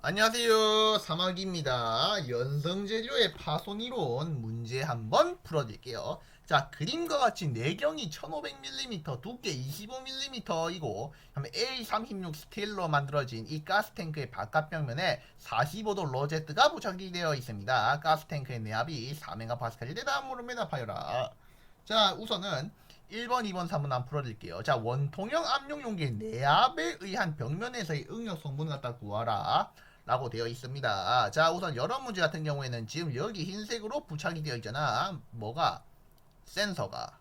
안녕하세요. 사막입니다. 연성재료의 파손이론 문제 한번 풀어드릴게요. 자 그림과 같이 내경이 1500mm 두께 25mm이고 A36 스틸로 만들어진 이 가스탱크의 바깥 벽면에 45도 로제트가 부착이 되어 있습니다. 가스탱크의 내압이 4MPa이 되다 물음에다 파여라. 자 우선은 1번, 2번, 3번 한번 풀어드릴게요. 자, 원통형 압력 용기의 내압에 의한 벽면에서의 응력 성분을 갖다 구하라. 라고 되어 있습니다. 자, 우선 여러 문제 같은 경우에는 지금 여기 흰색으로 부착이 되어 있잖아. 뭐가? 센서가.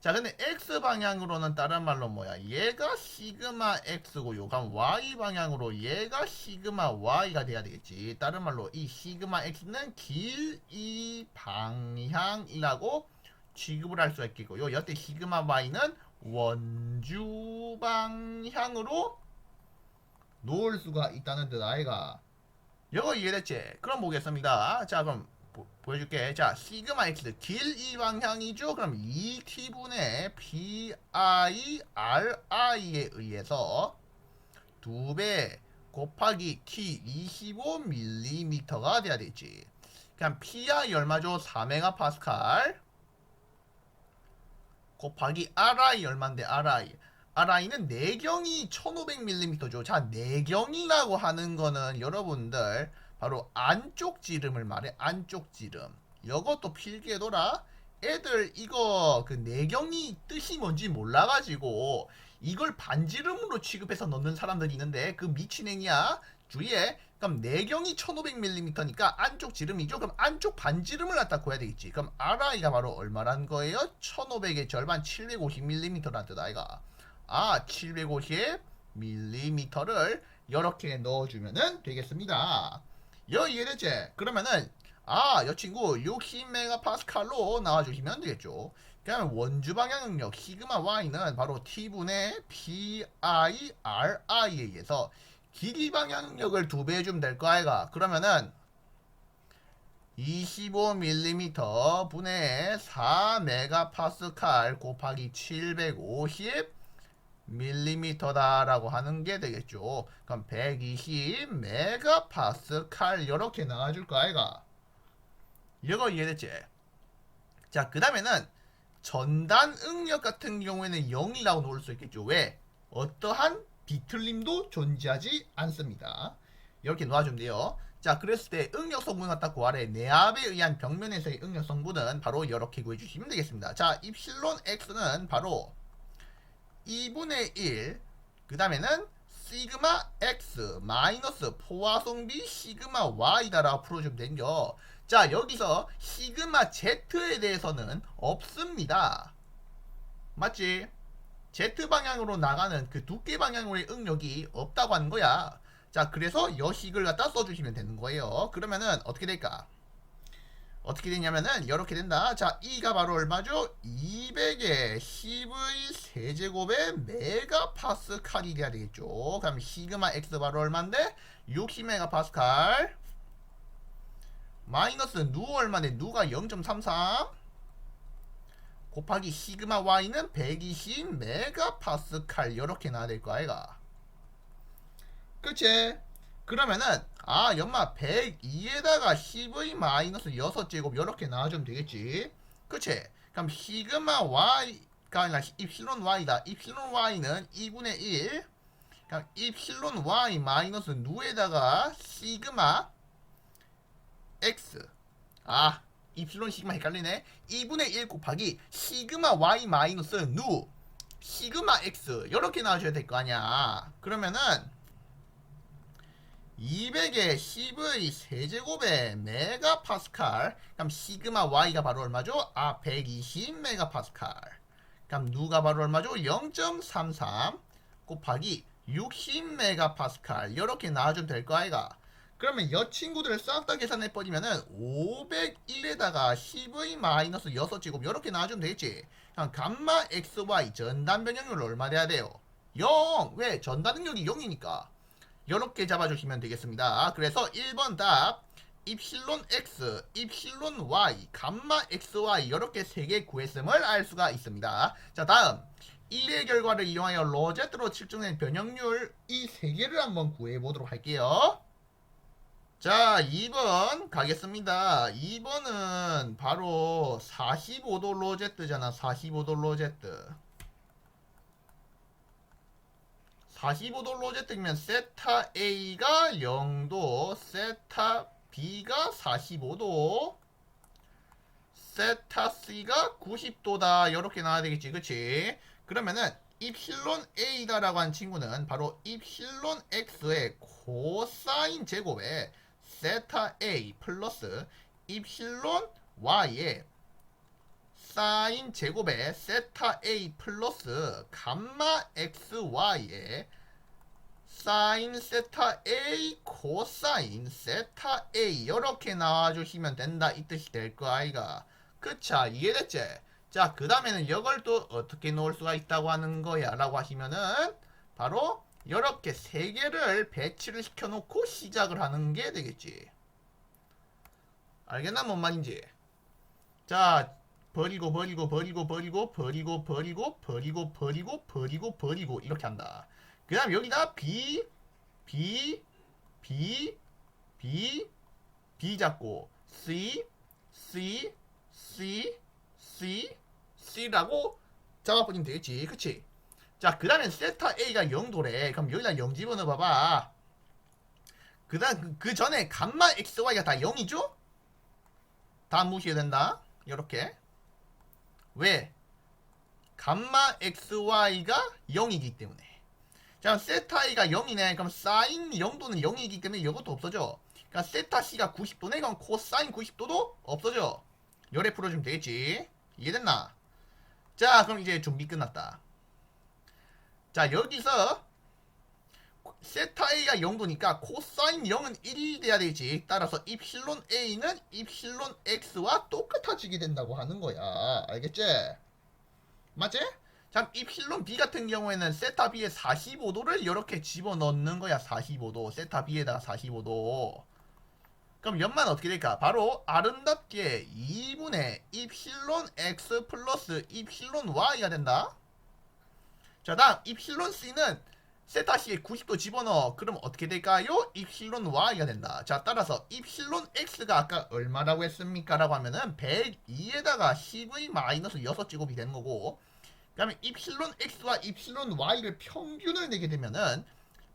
자, 근데 X 방향으로는 다른 말로 뭐야? 얘가 시그마 X고 요감 Y 방향으로 얘가 시그마 Y가 돼야 되겠지. 다른 말로 이 시그마 X는 길 이 방향이라고 취급을 할 수 있겠고요. 여태 시그마 Y는 원주 방향으로 놓을 수가 있다는 뜻 아이가. 이거 이해됐지? 그럼 보겠습니다. 자, 그럼 보, 보여줄게. 자, 시그마 X 길 이 방향이죠. 그럼 2t분의 pi ri에 의해서 2배 곱하기 t 25mm가 돼야 되지. 그냥 pi 얼마죠? 4메가파스칼 곱하기 RI 얼마인데 RI는 내경이 1500mm죠. 자, 내경이라고 하는 거는 여러분들 바로 안쪽 지름을 말해. 안쪽 지름. 이것도 필기해둬라. 애들 이거 그 내경이 뜻이 뭔지 몰라가지고 이걸 반지름으로 취급해서 넣는 사람들이 있는데 그 미친 애냐? 주의해. 그럼 내경이 1500mm니까 안쪽 지름이죠. 그럼 안쪽 반지름을 갖다 구해야 되겠지. 그럼 RI가 바로 얼마란 거예요? 1500의 절반 750mm라는 뜻 아이가. 아, 750mm를 이렇게 넣어주면 되겠습니다. 여 이해됐지? 그러면은 아, 여 친구 60메가파스칼로 나와주시면 되겠죠. 그러면 원주 방향 능력 시그마 y는 바로 t분의 pi ri에 의해서 길이 방향 능력을 두 배 해주면 될 거 아이가. 그러면은 25mm 분의 4메가파스칼 곱하기 750 밀리미터다라고 하는 게 되겠죠. 그럼 120 메가파스칼 이렇게 나와줄 거 아이가. 이거 이해됐지? 자, 그 다음에는 전단 응력 같은 경우에는 0이라고 놓을 수 있겠죠. 왜? 어떠한 비틀림도 존재하지 않습니다. 이렇게 놓아주면 돼요. 자, 그랬을 때 응력 성분 갖다 구하래. 내압에 의한 벽면에서의 응력 성분은 바로 이렇게 구해주시면 되겠습니다. 자, 입실론 x는 바로 2분의 1, 그 다음에는 시그마 x 마이너스 포화성비 시그마 y다라고 풀어주면 되죠. 자, 여기서 시그마 z에 대해서는 없습니다. 맞지? Z 방향으로 나가는 그 두께 방향으로의 응력이 없다고 하는 거야. 자, 그래서 여식을 갖다 써주시면 되는 거예요. 그러면은 어떻게 될까? 어떻게 되냐면은 이렇게 된다. 자, E가 바로 얼마죠? 200의 10의 세제곱의 메가파스칼이 돼야 되겠죠. 그럼 시그마 X 바로 얼마인데? 60메가파스칼 마이너스 누 얼마인데? 누가 0.33 곱하기 시그마 Y는 120 메가파스칼 이렇게 나와야 될 거 아이가. 그치? 그러면은 아 연마 102에다가 10의 마이너스 6제곱 이렇게 나와주면 되겠지. 그치? 그럼 시그마 y가 아니라 입실론 y다. 입실론 y는 2분의 1 그럼 입실론 y 마이너스 누에다가 시그마 x. 아 입실론 시그마 헷갈리네. 2분의 1 곱하기 시그마 y 마이너스 누. 시그마 x. 이렇게 나와줘야 될 거 아니야. 그러면은 200의 10의 세제곱의 메가파스칼 그럼 시그마 y가 바로 얼마죠? 아 120 메가파스칼 그럼 누가 바로 얼마죠? 0.33 곱하기 60 메가파스칼 이렇게 나와주면 될 거 아이가 그러면 여 친구들을 싹 다 계산해 버리면은 501에다가 10의 마이너스 6 제곱 이렇게 나와주면 되겠지 그럼 감마 xy 전단 변형률 얼마 돼야 돼요? 0! 왜? 전단 능력이 0이니까 이렇게 잡아주시면 되겠습니다. 그래서 1번 답 입실론 x, 입실론 y, 감마 xy 이렇게 세 개 구했음을 알 수가 있습니다. 자 다음 1의 결과를 이용하여 로제트로 측정된 변형률 이 세 개를 한번 구해 보도록 할게요. 자, 2번 가겠습니다. 2번은 바로 45도 로제트잖아. 45도 로제트. 45도 로제트면 세타 A가 0도, 세타 B가 45도, 세타 C가 90도다. 이렇게 나와야 되겠지. 그치? 그러면은 입실론 A다라고 한 친구는 바로 입실론 X의 코사인 제곱에 세타 A 플러스 입실론 Y의 사인 제곱에 세타 A 플러스 감마 XY의 사인 세타 A 코사인 세타 A 이렇게 나와주시면 된다. 이 뜻이 될 거 아이가. 그쵸? 이해됐지? 자 그 다음에는 이걸 또 어떻게 놓을 수가 있다고 하는 거야? 라고 하시면은 바로 이렇게 세 개를 배치를 시켜놓고 시작을 하는 게 되겠지. 알겠나? 뭔 말인지. 자 버리고 버리고 버리고 버리고 버리고 버리고 버리고 버리고 버리고 버리고 이렇게 한다. 그 다음 여기다 B B B B B 잡고 C C C C C라고 잡아버리면 되겠지. 그치? 자, 그 다음에 세타 A가 0도래. 그럼 여기다 0 집어넣어 봐봐. 그 다음, 그, 그 전에 감마 XY가 다 0이죠? 다 무시해야 된다. 이렇게. 왜? 감마 XY가 0이기 때문에. 자, 세타 A가 0이네. 그럼 사인 0도는 0이기 때문에 이것도 없어져. 그러니까 세타 C가 90도네. 그럼 코사인 90도도 없어져. 열에 풀어주면 되겠지. 이해됐나? 자, 그럼 이제 준비 끝났다. 자, 여기서 세타 A가 0도니까 코사인 0은 1이 돼야 되지. 따라서 입실론 A는 입실론 X와 똑같아지게 된다고 하는 거야. 알겠지? 맞지? 자, 입실론 B 같은 경우에는 세타 B에 45도를 이렇게 집어넣는 거야. 45도. 세타 B에다가 45도. 그럼 연만 어떻게 될까? 바로 아름답게 2분의 입실론 X 플러스 입실론 Y가 된다. 자, 다음 입실론 C는 세타 C에 90도 집어넣어. 그럼 어떻게 될까요? 입실론 Y가 된다. 자, 따라서 입실론 X가 아까 얼마라고 했습니까? 라고 하면은 102에다가 CV-6제곱이 되는 거고 그 다음에 입실론 X와 입실론 Y를 평균을 내게 되면은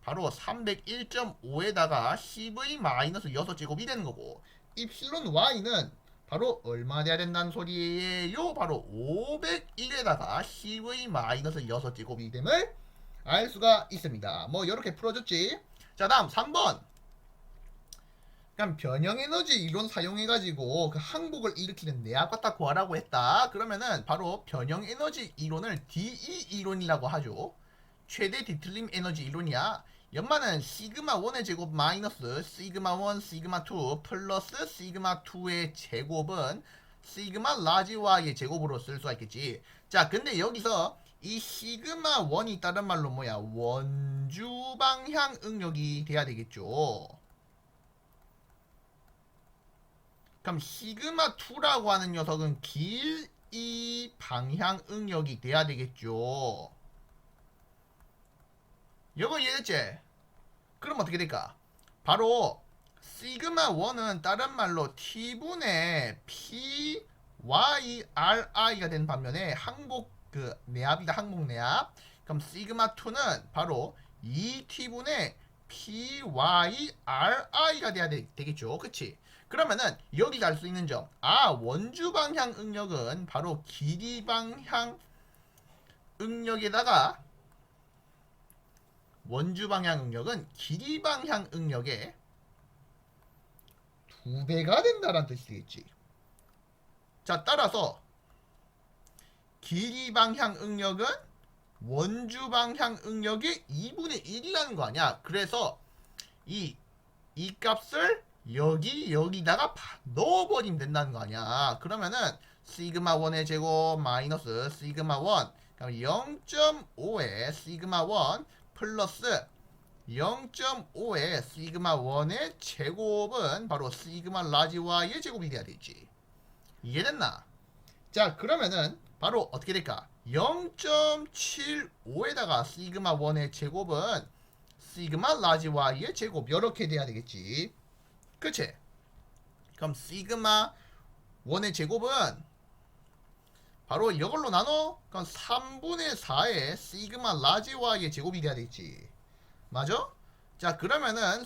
바로 301.5에다가 CV-6제곱이 되는 거고 입실론 Y는 바로 얼마 돼야 된다는 소리예요? 바로 501에다가 CV-6제곱이 됨을 알 수가 있습니다. 뭐 이렇게 풀어줬지. 자 다음 3번. 그럼 변형 에너지 이론 사용해가지고 그 항복을 일으키는 내압갖다 구하라고 했다. 그러면은 바로 변형 에너지 이론을 DE 이론이라고 하죠. 최대 뒤틀림 에너지 이론이야. 연마는 시그마 1의 제곱 마이너스 시그마 1, 시그마 2 플러스 시그마 2의 제곱은 시그마 라지 Y의 제곱으로 쓸 수가 있겠지. 자, 근데 여기서 이 시그마 1이 다른 말로 뭐야? 원주 방향 응력이 돼야 되겠죠. 그럼 시그마 2라고 하는 녀석은 길 이 방향 응력이 돼야 되겠죠. 이거 이해됐지? 그럼 어떻게 될까? 바로 시그마 1은 다른 말로 t분의 p y r i가 된 반면에 항복 그 내압이다 항복 내압. 그럼 시그마 2는 바로 2t분의 p y r i가 돼야 되, 되겠죠. 그치? 그러면은 여기가 알수 있는 점. 아, 원주 방향 응력은 바로 길이 방향 응력에다가 원주 방향 응력은 길이 방향 응력의 두 배가 된다라는 뜻이 되겠지. 자, 따라서 길이 방향 응력은 원주 방향 응력의 2분의 1이라는 거 아니야. 그래서 이, 이 값을 여기, 여기다가 바- 넣어버리면 된다는 거 아니야. 그러면은 시그마 1의 제곱 마이너스 시그마 1 그럼 0.5의 시그마 1 플러스 0.5의 시그마 1의 제곱은 바로 시그마 라지 Y의 제곱이 돼야 되지. 이해됐나? 자, 그러면은 바로 어떻게 될까? 0.75에다가 시그마 1의 제곱은 시그마 라지 y의 제곱 이렇게 돼야 되겠지. 그치? 그럼 시그마 1의 제곱은 바로 이걸로 나눠? 그럼 3분의 4의 시그마 라지 y의 제곱이 돼야 되겠지. 맞아? 자 그러면은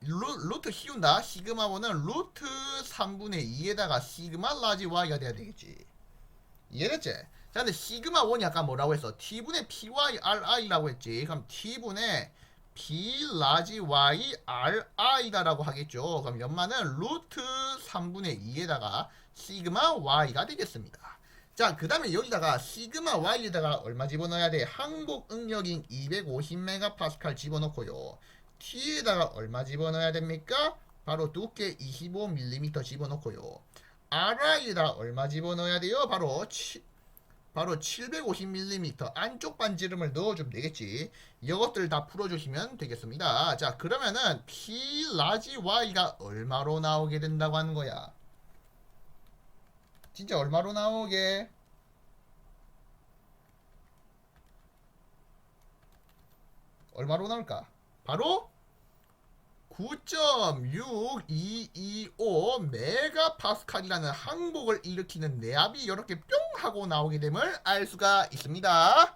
루, 루트 씌운다. 시그마 1은 루트 3분의 2에다가 시그마 라지 y가 돼야 되겠지. 이해됐지? 자 근데 시그마 1이 아까 뭐라고 했어? t분의 py ri라고 했지. 그럼 t분의 p 라지 y ri다라고 하겠죠. 그럼 연마는 루트 3분의 2에다가 시그마 y가 되겠습니다. 자, 그 다음에 여기다가 시그마 y에다가 얼마 집어넣어야 돼? 항복 응력인 250메가파스칼 집어넣고요. t에다가 얼마 집어넣어야 됩니까? 바로 두께 25mm 집어넣고요. Ri에다 얼마 집어넣어야 돼요? 바로 치, 바로 750mm 안쪽 반지름을 넣어주면 되겠지. 이것들 다 풀어주시면 되겠습니다. 자, 그러면은 P 라지 Y가 얼마로 나오게 된다고 하는 거야? 진짜 얼마로 나오게? 얼마로 나올까? 바로 9.6225 메가파스칼이라는 항복을 일으키는 내압이 이렇게 뿅 하고 나오게 됨을 알 수가 있습니다.